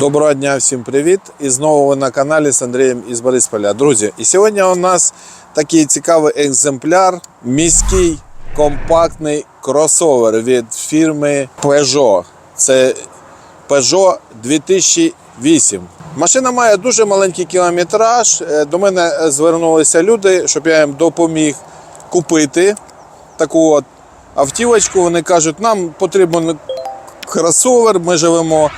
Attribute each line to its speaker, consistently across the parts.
Speaker 1: Доброго дня, всім привіт! І знову ви на каналі з Андрієм із Борисполя. Друзі, і сьогодні у нас такий цікавий екземпляр, міський компактний кросовер від фірми Peugeot. Це Peugeot 2008. Машина має дуже маленький кілометраж. Е, До мене звернулися люди, щоб я їм допоміг купити таку от автівочку. Вони кажуть, нам потрібен кросовер. Ми живемо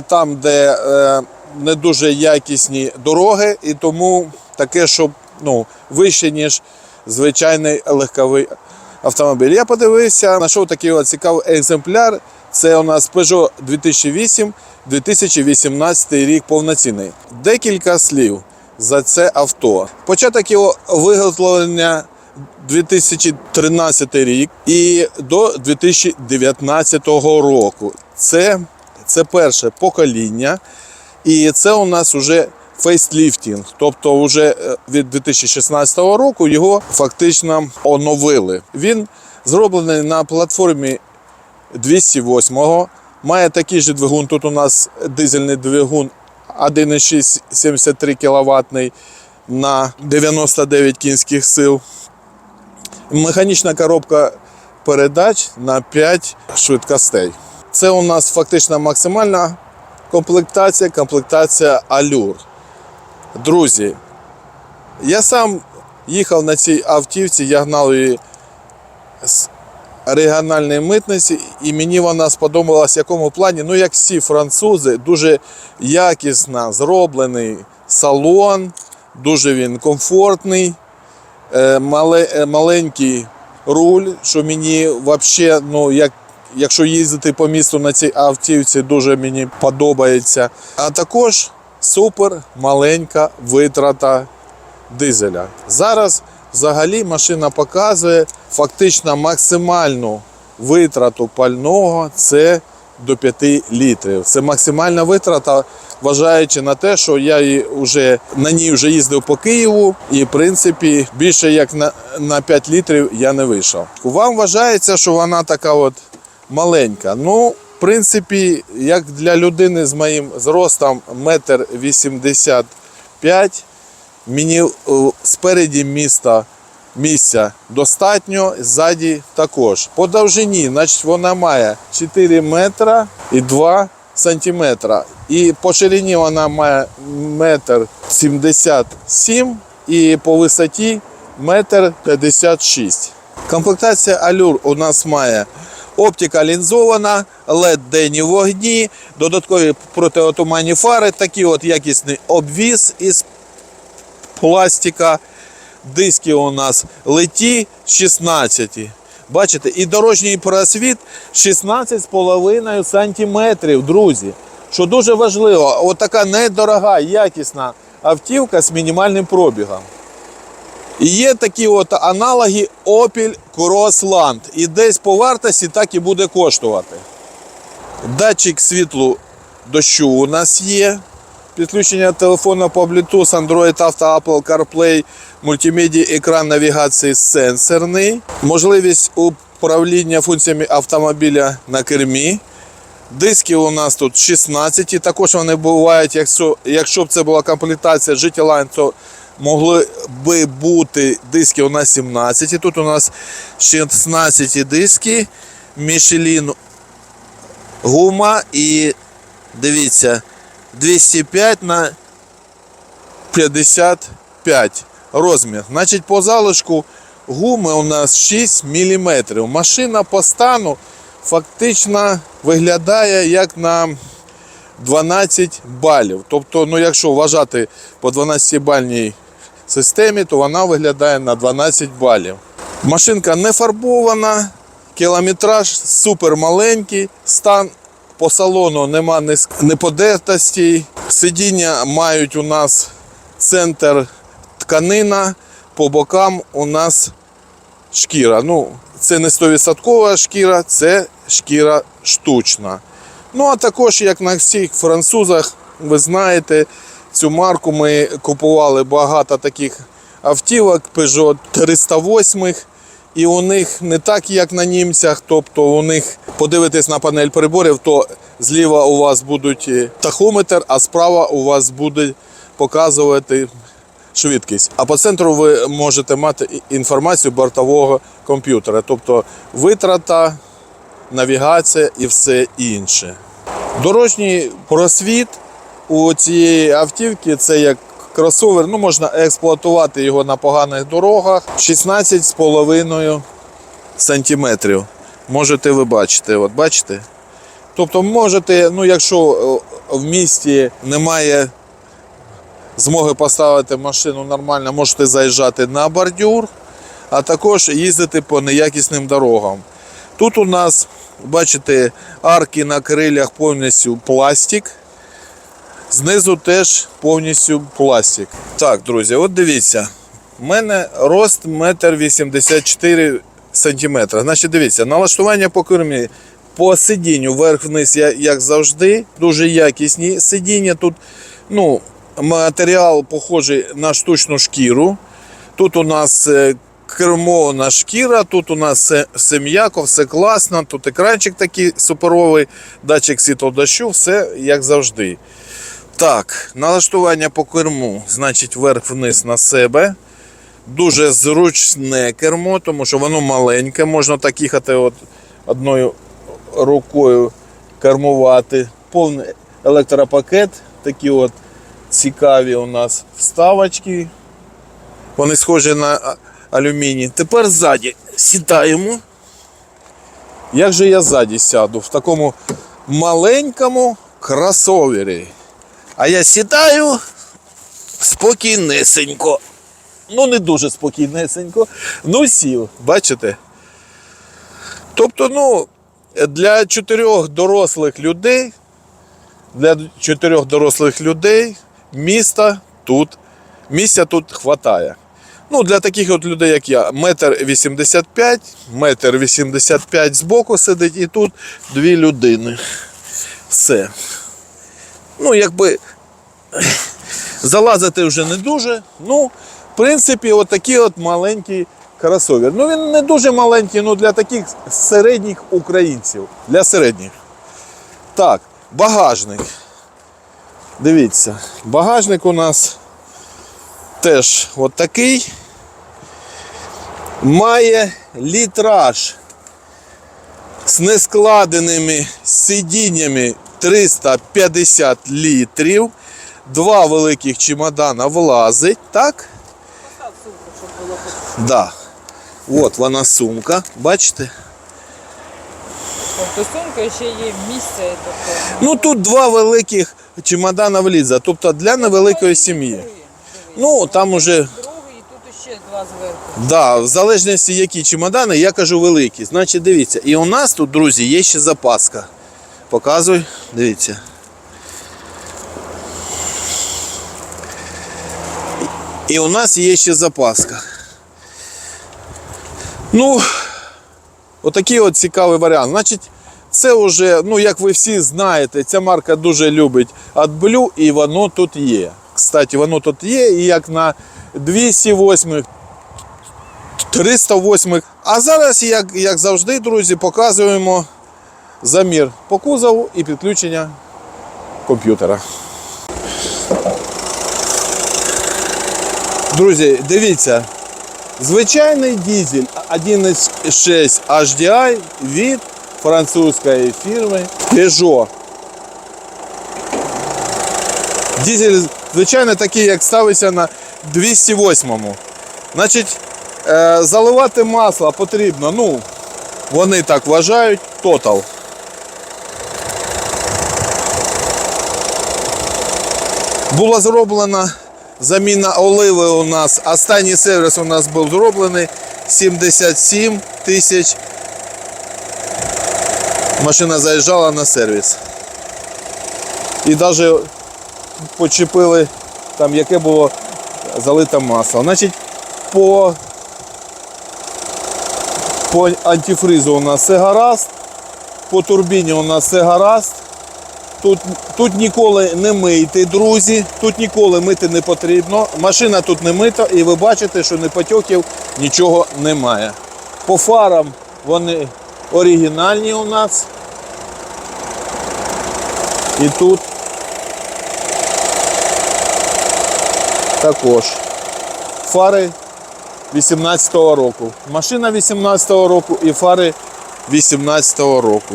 Speaker 1: там, де е, не дуже якісні дороги, і тому таке, щоб ну, вище, ніж звичайний легковий автомобіль. Я подивився, знайшов такий цікавий екземпляр. Це у нас Peugeot 2008 2018 рік повноцінний. Декілька слів за це авто. Початок його виготовлення 2013 рік і до 2019 року. Це, це перше покоління, і це у нас вже фейсліфтінг. Тобто, вже е, від 2016 року його фактично оновили. Він зроблений на платформі 208-го. Має такий же двигун. Тут у нас дизельний двигун 1,6 73 кВт на 99 кінських сил. Механічна коробка передач на 5 швидкостей. Це у нас фактично максимальна комплектація, комплектація Allure. Друзі, я сам їхав на цій автівці, я гнав її з регіональної митниці, і мені вона сподобалась в якому плані, ну як всі французи, дуже якісно зроблений салон, дуже він комфортний, е, е, маленький руль, що мені взагалі, ну як. Якщо їздити по місту на цій автівці, дуже мені подобається. А також супер маленька витрата дизеля. Зараз взагалі машина показує фактично максимальну витрату пального це до 5 літрів. Це максимальна витрата, вважаючи на те, що я вже, на ній вже їздив по Києву, і в принципі більше як на, на 5 літрів я не вийшов. Вам вважається, що вона така от маленька. Ну, в принципі, як для людини з моїм зростом метр вісімдесят п'ять, мені е, спереді міста місця достатньо, ззаді також. По довжині, значить, вона має 4 метра і 2 сантиметра. І по ширині вона має метр 77 і по висоті метр 56. Комплектація Allure у нас має оптика лінзована, led денні вогні, додаткові протиотуманні фари, такий от якісний обвіз із пластика. Диски у нас леті 16. Бачите, і дорожній просвіт 16,5 сантиметрів, друзі. Що дуже важливо, от така недорога, якісна автівка з мінімальним пробігом. Є такі от аналоги Opel Crossland. І десь по вартості так і буде коштувати. Датчик світлу дощу у нас є. Підключення телефону по Bluetooth, Android Auto, Apple CarPlay, мультимедіа, екран навігації сенсорний, можливість управління функціями автомобіля на кермі. Диски у нас тут 16, також вони бувають, якщо, якщо б це була комплектація GT Line, то могли би бути диски у нас 17. Тут у нас 16 диски, Michelin гума і дивіться, 205 на 55 розмір. Значить, по залишку гуми у нас 6 мм. Машина по стану фактично виглядає як на 12 балів. Тобто, ну, якщо вважати по 12-бальній системі, то вона виглядає на 12 балів. Машинка не фарбована, кілометраж супер маленький, стан по салону нема неподертостей. Сидіння мають у нас центр тканина, по бокам у нас шкіра. Ну, це не 100% шкіра, це шкіра штучна. Ну, а також, як на всіх французах, ви знаєте, цю марку ми купували багато таких автівок Peugeot 308 І у них не так, як на німцях. Тобто у них подивитись на панель приборів, то зліва у вас будуть е, тахометр, а справа у вас буде показувати швидкість. А по центру ви можете мати інформацію бортового комп'ютера, тобто витрата, навігація і все інше. Дорожній просвіт у цієї автівки це як кросовер, ну можна експлуатувати його на поганих дорогах 16,5 сантиметрів. Можете ви бачити, от бачите? Тобто можете, ну якщо е, в місті немає змоги поставити машину нормально, можете заїжджати на бордюр, а також їздити по неякісним дорогам. Тут у нас, бачите, арки на крилях повністю пластик. Знизу теж повністю пластик. Так, друзі, от дивіться. У мене рост 1,84 см. Значить, дивіться, налаштування по кермі по сидінню вверх-вниз, як завжди, дуже якісні сидіння. Тут ну, матеріал похожий на штучну шкіру. Тут у нас е, кермована шкіра, тут у нас все, все м'яко, все класно, тут екранчик такий суперовий, датчик світлодощу, все як завжди. Так, налаштування по керму, значить, вверх-вниз на себе. Дуже зручне кермо, тому що воно маленьке, можна так їхати от одною рукою кермувати. Повний електропакет, такі от цікаві у нас вставочки. Вони схожі на алюміній. Тепер ззаді сідаємо. Як же я ззаді сяду? В такому маленькому кросовері. А я сідаю спокійнесенько. Ну, не дуже спокійнесенько. Ну, сів, бачите? Тобто, ну, для чотирьох дорослих людей, для чотирьох дорослих людей міста тут, місця тут хватає. Ну, для таких от людей, як я, метр вісімдесят п'ять, метр вісімдесят п'ять збоку сидить, і тут дві людини. Все. Ну, якби залазити вже не дуже. Ну, в принципі, от такий от маленький кросовер. Ну, він не дуже маленький, ну для таких середніх українців. Для середніх. Так, багажник. Дивіться, багажник у нас теж от такий. Має літраж з нескладеними сидіннями 350 літрів. Два великих чемодана влазить, так? Да. От вона сумка, бачите?
Speaker 2: Тобто сумка ще є місце. Тобто,
Speaker 1: Ну тут два великих чемодана влізе, тобто для невеликої сім'ї. Ну там уже,
Speaker 2: Другий і тут ще два зверху.
Speaker 1: да, в залежності які чемодани, я кажу великі. Значить, дивіться, і у нас тут, друзі, є ще запаска. Показуй, дивіться. І у нас є ще запаска. Ну, отакий от цікавий варіант. Значить, це вже, ну як ви всі знаєте, ця марка дуже любить AdBlue і воно тут є. Кстати, воно тут є, і як на 208 308. А зараз, як, як завжди, друзі, показуємо замір по кузову і підключення комп'ютера. Друзі, дивіться, звичайний дизель 1.6 HDI від французької фірми Peugeot. Дизель, звичайно, такий, як ставиться на 208-му. Значить, е, заливати масло потрібно, ну, вони так вважають, Total. Була зроблена заміна оливи у нас. Останній сервіс у нас був зроблений 77 тисяч. Машина заїжджала на сервіс. І навіть почепили там, яке було залите масло. Значить, по, по антифризу у нас все гаразд, по турбіні у нас все гаразд. Тут, тут ніколи не мийте, друзі. Тут ніколи мити не потрібно. Машина тут не мита, і ви бачите, що не потьоків нічого немає. По фарам вони оригінальні у нас. І тут також фари 18-го року. Машина 18-го року і фари 18-го року.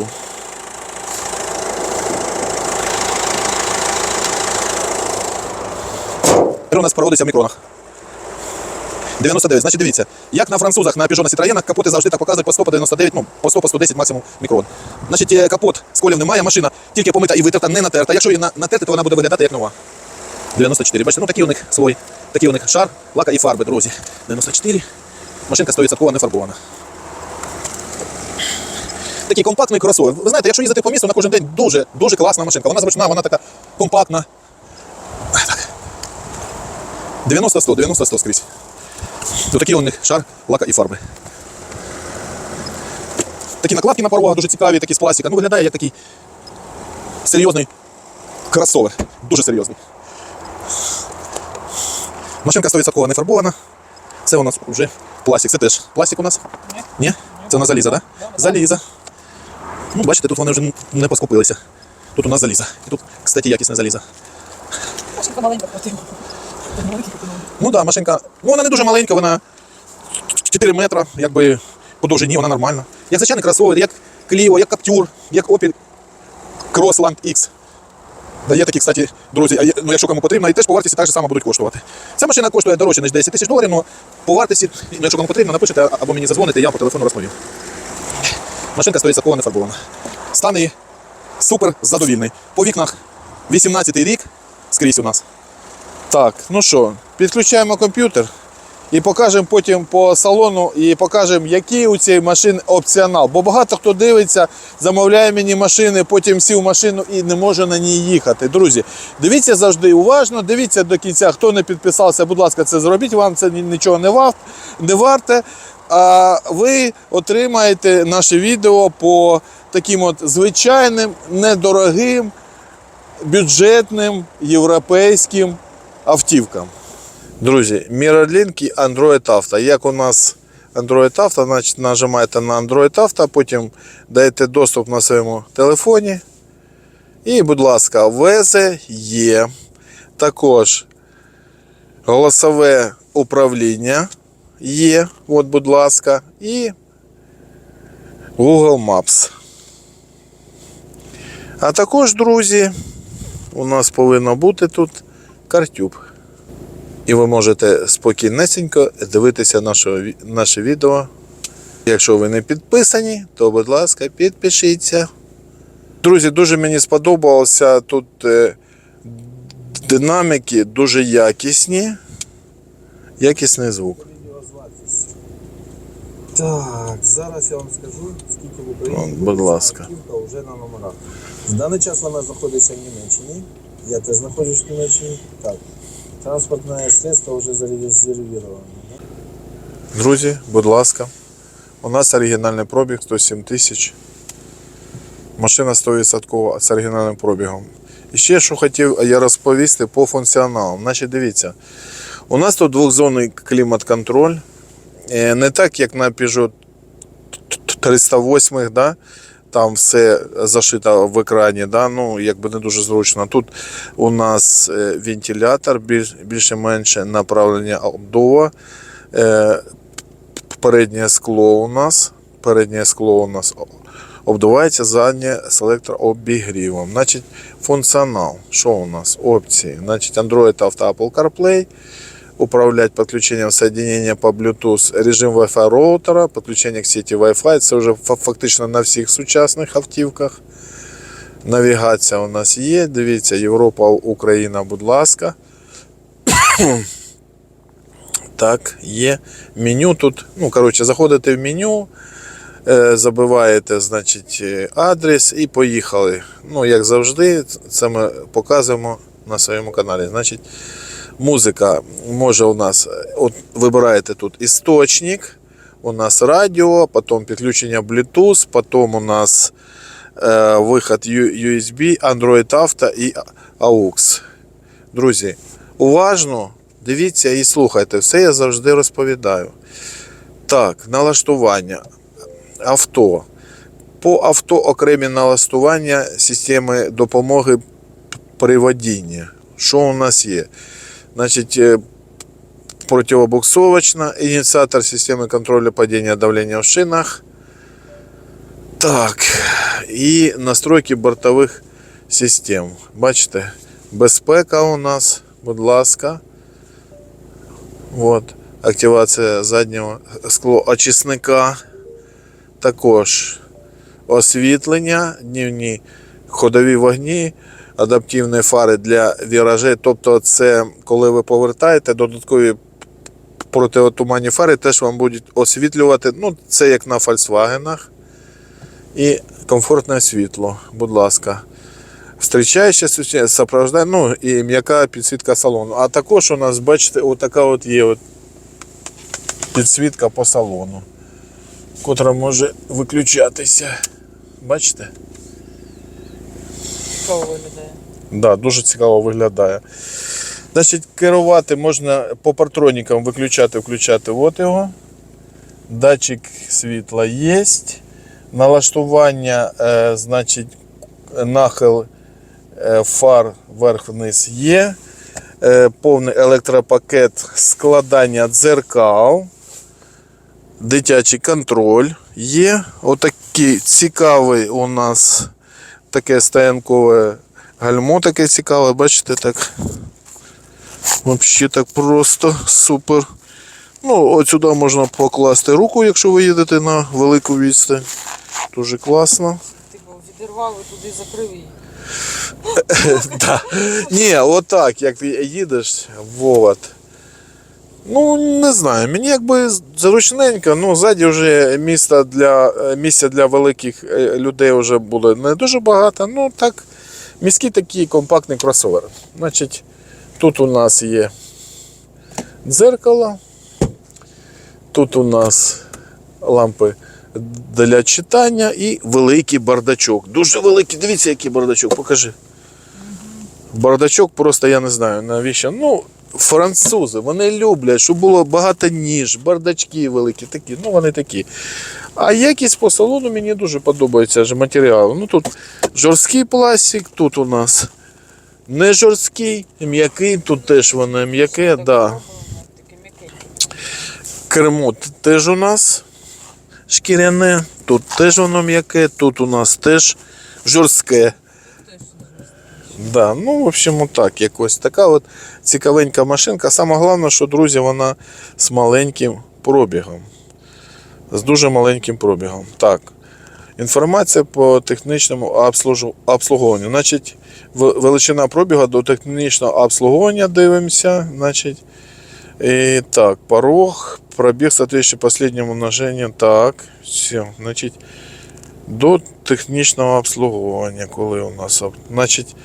Speaker 1: У нас проводиться в мікронах? 99. Значить, дивіться, як на французах, на Peugeot, на капоти завжди так показують по 100, по 99, ну, по 100, по 110 максимум мікрон. Значить, е, капот сколів немає, машина тільки помита і витерта, не натерта. Якщо її натерти, то вона буде виглядати як нова. 94. Бачите, ну такий у них свой, такий у них шар, лака і фарби, друзі. 94. Машинка 100% не фарбована. Такий компактний кросовер. Ви знаєте, якщо їздити по місту на кожен день, дуже, дуже класна машинка. Вона зручна, вона така компактна. Так. 90-100, 90-100 скрізь. Ось такий у них шар, лака і фарби. Такі накладки на порогах дуже цікаві, такі з пластика. Ну, виглядає як такий серйозний кросовер. Дуже серйозний. Машинка 100% не фарбована. Це у нас вже пластик. Це теж пластик у нас?
Speaker 2: Ні.
Speaker 1: Ні? Це у нас заліза, так? Да? Заліза. Ну, бачите, тут вони вже не поскупилися. Тут у нас заліза. І тут, кстати, якісне заліза.
Speaker 2: Машинка маленька хватила.
Speaker 1: Ну так, да, машинка. Ну вона не дуже маленька, вона 4 метри, якби по довжині, вона нормальна. Як звичайний кросовер, як Clio, як Captur, як Opel Crossland X. Да, є такі, кстати, друзі, ну, якщо кому потрібно, і теж по вартості так же само будуть коштувати. Ця машина коштує дорожче, ніж 10 тисяч доларів, але по вартості, ну, якщо кому потрібно, напишете або мені зазвоните, я по телефону розповім. Машинка стоїть такого не фарбована. Стан супер задовільний. По вікнах 18 й рік скрізь у нас. Так, ну що, підключаємо комп'ютер і покажемо потім по салону і покажемо, який у цієї машини опціонал. Бо багато хто дивиться, замовляє мені машини, потім сів машину і не може на ній їхати. Друзі, дивіться завжди уважно, дивіться до кінця. Хто не підписався, будь ласка, це зробіть. Вам це нічого не варт, не варте. А ви отримаєте наше відео по таким от звичайним, недорогим, бюджетним європейським автівкам. Друзі, і Android Auto. Як у нас Android Auto, значить нажимаєте на Android Auto, потім даєте доступ на своєму телефоні. І, будь ласка, ВЕЗЕ є. Також голосове управління є. От, будь ласка, і Google Maps. А також, друзі, у нас повинно бути тут картюб. І ви можете спокійнесенько дивитися наше, наше відео. Якщо ви не підписані, то, будь ласка, підпишіться. Друзі, дуже мені сподобалося тут е, динаміки дуже якісні. Якісний звук.
Speaker 3: Так, зараз я вам скажу, скільки в Україні
Speaker 1: будь ласка.
Speaker 3: вже на номерах. В даний час вона знаходиться в Німеччині. Я теж знаходжусь в Німеччині. Так. Транспортне средство вже зарезервировано.
Speaker 1: Друзі, будь ласка, у нас оригінальний пробіг 107 тисяч. Машина 100% з оригінальним пробігом. І ще що хотів я розповісти по функціоналу. Значить, дивіться, у нас тут двохзонний клімат-контроль. Е, Не так, як на Peugeot 308, да? Там все зашито в екрані, да? ну, якби не дуже зручно. Тут у нас е, вентилятор, більше-менше направлення обдува. Е, Переднє скло у нас. Переднє скло у нас обдувається заднє з електрообігрівом. Значить, функціонал. Що у нас? Опції. Значить, Android Auto Apple CarPlay. Управлять подключением соединения по Bluetooth, режим Wi-Fi роутера, підключення к сеті Wi-Fi. Це вже фактично на всіх сучасних автівках. Навігація у нас є. Дивіться, Європа, Україна, будь ласка. Так, є. Меню тут. Ну, коротше, заходите в меню, е, забиваєте, значить, е, адрес і поїхали. Ну, як завжди, це ми показуємо на своєму каналі. Значить, музика може у нас, е, от вибираєте тут істочник, у нас радіо, потім підключення Bluetooth, потім у нас е, виход USB, Android Auto і AUX. Друзі, уважно дивіться і слухайте. Все я завжди розповідаю. Так, налаштування. Авто. По авто окремі налаштування системи допомоги при водінні. Що у нас є? Значить, е, противобуксовочна, ініціатор системи контролю падіння давлення в шинах. Так. І настройки бортових систем. Бачите, безпека у нас, будь ласка. От. Активація заднього склоочисника. Також освітлення, днівні ходові вогні, Адаптивні фари для віражей. Тобто, це коли ви повертаєте, додаткові протиотуманні фари теж вам будуть освітлювати. Ну, це як на Volkswagen. І комфортне світло, будь ласка. Встрічаюче світло, ну і м'яка підсвітка салону. А також у нас, бачите, отака от є от підсвітка по салону, котра може виключатися. Бачите? Да, дуже цікаво виглядає. Значить, керувати можна по партронікам виключати, включати от його. Датчик світла є. Налаштування, е, значить, нахил е, фар вверх-вниз є. Е, повний електропакет складання дзеркал. Дитячий контроль є. Отакий цікавий у нас таке стоянкове гальмо таке цікаве, бачите, так. Взагалі так просто супер. Ну, от сюди можна покласти руку, якщо ви їдете на велику відстань. Дуже класно.
Speaker 2: Типу відірвав і туди закрив її.
Speaker 1: Да. Ні, отак, як ти їдеш, вот. Ну, не знаю, мені якби зручненько, ну, ззаді вже місця для, місця для великих е, людей вже було не дуже багато. Ну, так, міський такий компактний кросовер. Значить, тут у нас є дзеркало, тут у нас лампи для читання і великий бардачок. Дуже великий. Дивіться, який бардачок, покажи. Бардачок просто я не знаю навіщо. Ну, французи, вони люблять, щоб було багато ніж, бардачки великі, такі, ну вони такі. А якість по салону мені дуже подобається ж матеріал. Ну тут жорсткий пластик, тут у нас не жорсткий, м'який, тут теж воно м'яке,
Speaker 2: Так,
Speaker 1: да. Кермо теж у нас шкіряне, тут теж воно м'яке, тут у нас теж жорстке. Да, ну, в общем, так, якось така от цікавенька машинка. Саме головне, що, друзі, вона з маленьким пробігом. З дуже маленьким пробігом. Так. Інформація по технічному обслуговуванню. Значить, величина пробігу до технічного обслуговування дивимося. Значить, і, так, порог, пробіг, соответствующий последнему множенню. Так, все. Значить, до технічного обслуговування, коли у нас. Значить,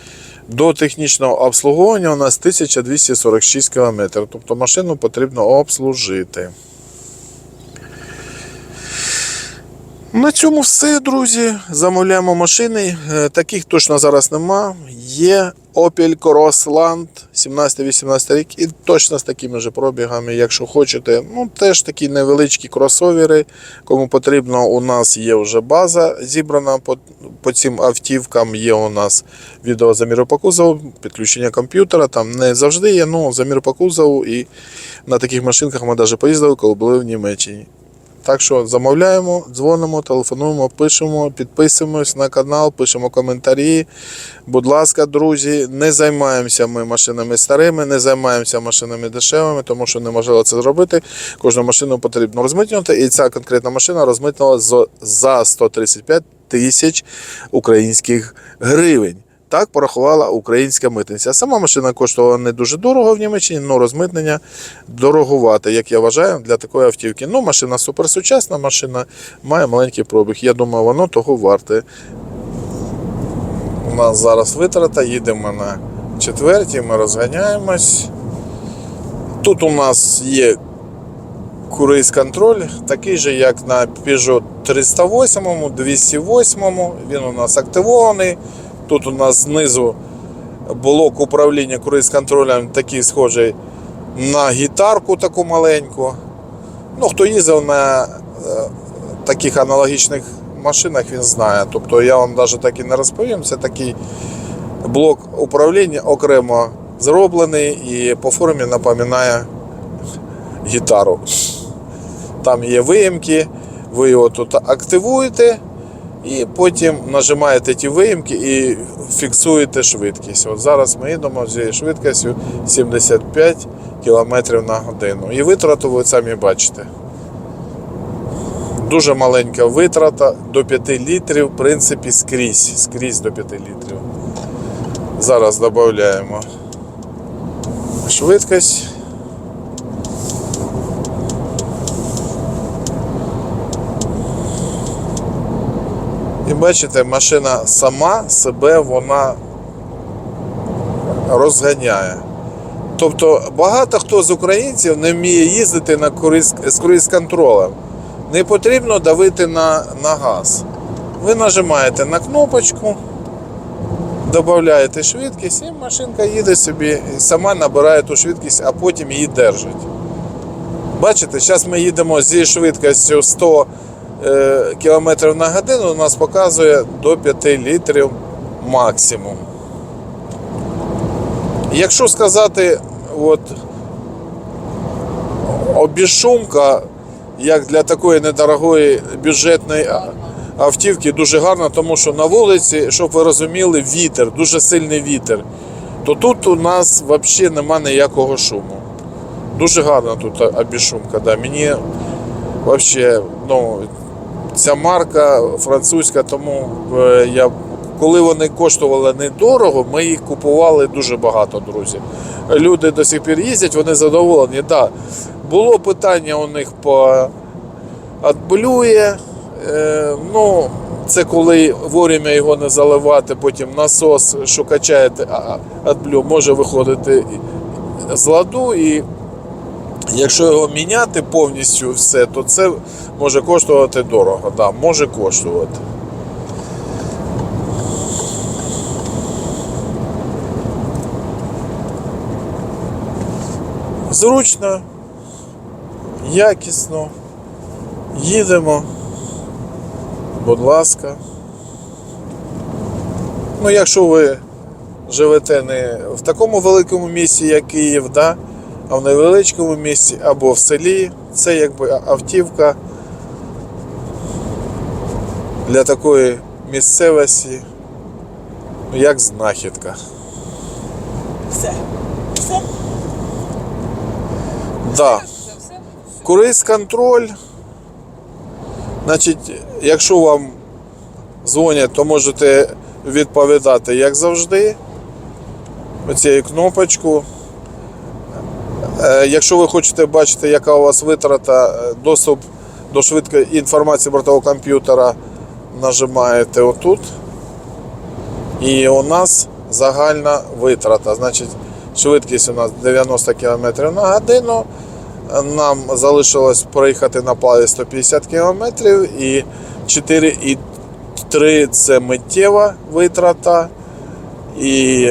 Speaker 1: до технічного обслуговування у нас 1246 км. Тобто машину потрібно обслужити. На цьому все, друзі. Замовляємо машини. Е, Таких точно зараз нема. Є Opel Crossland 17-18 рік і точно з такими ж пробігами, якщо хочете. Ну, теж такі невеличкі кросовери. Кому потрібно, у нас є вже база зібрана по, по цим автівкам. Є у нас відеозаміри по кузову, підключення комп'ютера. Там не завжди є, ну замір по кузову. І на таких машинках ми навіть поїздили, коли були в Німеччині. Так що замовляємо, дзвонимо, телефонуємо, пишемо, підписуємось на канал, пишемо коментарі. Будь ласка, друзі, не займаємося ми машинами старими, не займаємося машинами дешевими, тому що неможливо це зробити. Кожну машину потрібно розмитнювати, і ця конкретна машина розмитнила за 135 тисяч українських гривень. Так порахувала українська митниця. Сама машина коштувала не дуже дорого в Німеччині, але розмитнення дорогувати, як я вважаю, для такої автівки. Ну, машина суперсучасна, машина має маленький пробіг. Я думаю, воно того варте. У нас зараз витрата, їдемо на четвертій, ми розганяємось. Тут у нас є круїз контроль, такий же, як на Peugeot 308, 208. Він у нас активований. Тут у нас знизу блок управління круїз контролем такий схожий на гітарку таку маленьку. Ну, хто їздив на е, таких аналогічних машинах, він знає. Тобто я вам навіть так і не розповім. Це такий блок управління окремо зроблений і по формі напоминає гітару. Там є виїмки, ви його тут активуєте і потім нажимаєте ті виїмки і фіксуєте швидкість. От зараз ми їдемо зі швидкістю 75 км на годину. І витрату ви самі бачите. Дуже маленька витрата до 5 літрів, в принципі, скрізь. Скрізь до 5 літрів. Зараз додаємо швидкість. Бачите, машина сама себе вона розганяє. Тобто багато хто з українців не вміє їздити на круїз, з круїз-контролем. Не потрібно давити на, на газ. Ви нажимаєте на кнопочку, додаєте швидкість, і машинка їде собі і сама набирає ту швидкість, а потім її держить. Бачите, зараз ми їдемо зі швидкістю 100 е, км на годину, у нас показує до 5 літрів максимум. Якщо сказати, от обішумка, як для такої недорогої бюджетної автівки, дуже гарна, тому що на вулиці, щоб ви розуміли, вітер, дуже сильний вітер. То тут у нас взагалі нема ніякого шуму. Дуже гарна тут обішумка. Да. Мені взагалі, ну, ця марка французька, тому е, я, коли вони коштували недорого, ми їх купували дуже багато, друзі. Люди до сих пір їздять, вони задоволені. Да. Було питання у них по адблює. Е, ну, це коли вовремя його не заливати, потім насос, що качаєте адблю, може виходити з ладу і Якщо його міняти повністю все, то це може коштувати дорого. Да, може коштувати. Зручно, якісно. Їдемо. Будь ласка. Ну, якщо ви живете не в такому великому місті, як Київ, да? А в невеличкому місті або в селі, це якби автівка для такої місцевості, ну, як знахідка.
Speaker 2: Все. Все.
Speaker 1: Да.
Speaker 2: Все.
Speaker 1: Контроль. Значить, якщо вам дзвонять, то можете відповідати, як завжди. Оцією кнопочку. Е, Якщо ви хочете бачити, яка у вас витрата, е, доступ до швидкої інформації бортового комп'ютера, нажимаєте отут. І у нас загальна витрата. Значить, швидкість у нас 90 км на годину. Нам залишилось проїхати на плаві 150 км і 4,3 це миттєва витрата. І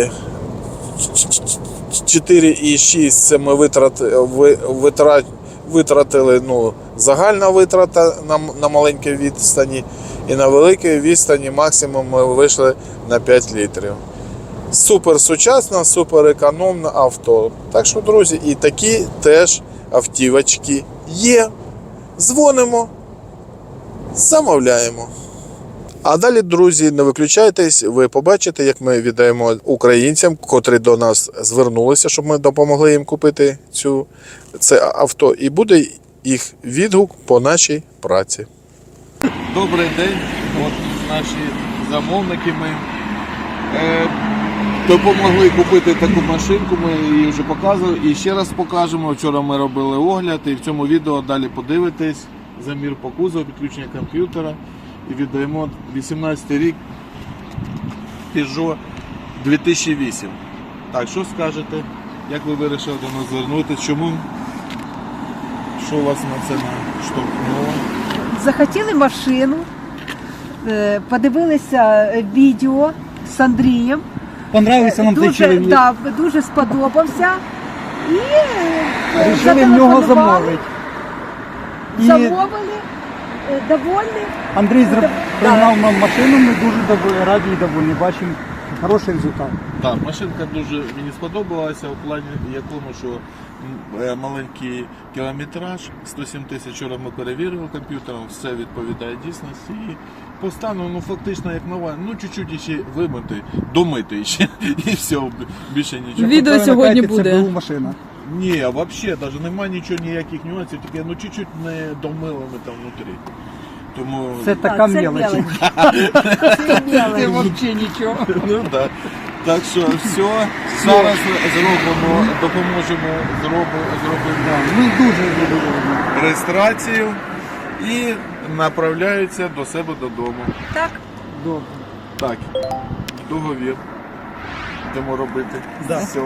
Speaker 1: 4,6 це ми витрати, витратили ну, загальна витрата на, на маленькій відстані. І на великій відстані максимум ми вийшли на 5 літрів. Супер сучасне, супер економне авто. Так що, друзі, і такі теж автівочки є. Дзвонимо, замовляємо. А далі, друзі, не виключайтесь, ви побачите, як ми віддаємо українцям, котрі до нас звернулися, щоб ми допомогли їм купити цю, це авто. І буде їх відгук по нашій праці.
Speaker 4: Добрий день, от наші замовники ми е, допомогли купити таку машинку, ми її вже показували і ще раз покажемо. Вчора ми робили огляд і в цьому відео далі подивитесь. Замір по кузову, підключення комп'ютера і віддаємо 18 рік Peugeot 2008. Так, що скажете? Як ви вирішили до нас звернутися? Чому? Що вас на це наштовхнуло?
Speaker 5: захотіли машину, е, подивилися відео з Андрієм.
Speaker 6: Понравився нам цей
Speaker 5: дуже,
Speaker 6: чоловік.
Speaker 5: да, дуже сподобався. І е,
Speaker 6: Рішили в нього замовити. І
Speaker 5: Замовили, е, довольні.
Speaker 6: Андрій зроб... Пригнав нам машину, ми дуже дов- раді і довольні. Бачимо хороший результат.
Speaker 1: Так, машинка дуже мені сподобалася у плані якому, що м, е, маленький кілометраж, 107 тисяч вчора ми перевірили комп'ютером, все відповідає дійсності. І по стану, ну фактично як нова, ну чуть-чуть ще вимити, домити ще, і все, більше нічого.
Speaker 2: Відео
Speaker 6: Тобто,
Speaker 2: сьогодні буде.
Speaker 6: Це була машина.
Speaker 1: Ні, а взагалі навіть немає нічого, ніяких нюансів, таке ну чуть-чуть не домили ми там внутрі. Тому
Speaker 6: Це така
Speaker 5: це
Speaker 6: мелочь.
Speaker 5: мелочь. Це мелочь.
Speaker 6: взагалі нічого.
Speaker 1: ну, да. Так що все, зараз зробимо, допоможемо, зробимо, зробимо
Speaker 6: Ми дуже задоволені.
Speaker 1: реєстрацію і направляються до себе додому.
Speaker 5: Так.
Speaker 6: Добре.
Speaker 1: Так, договір. Йдемо робити.
Speaker 6: Да.
Speaker 1: Все.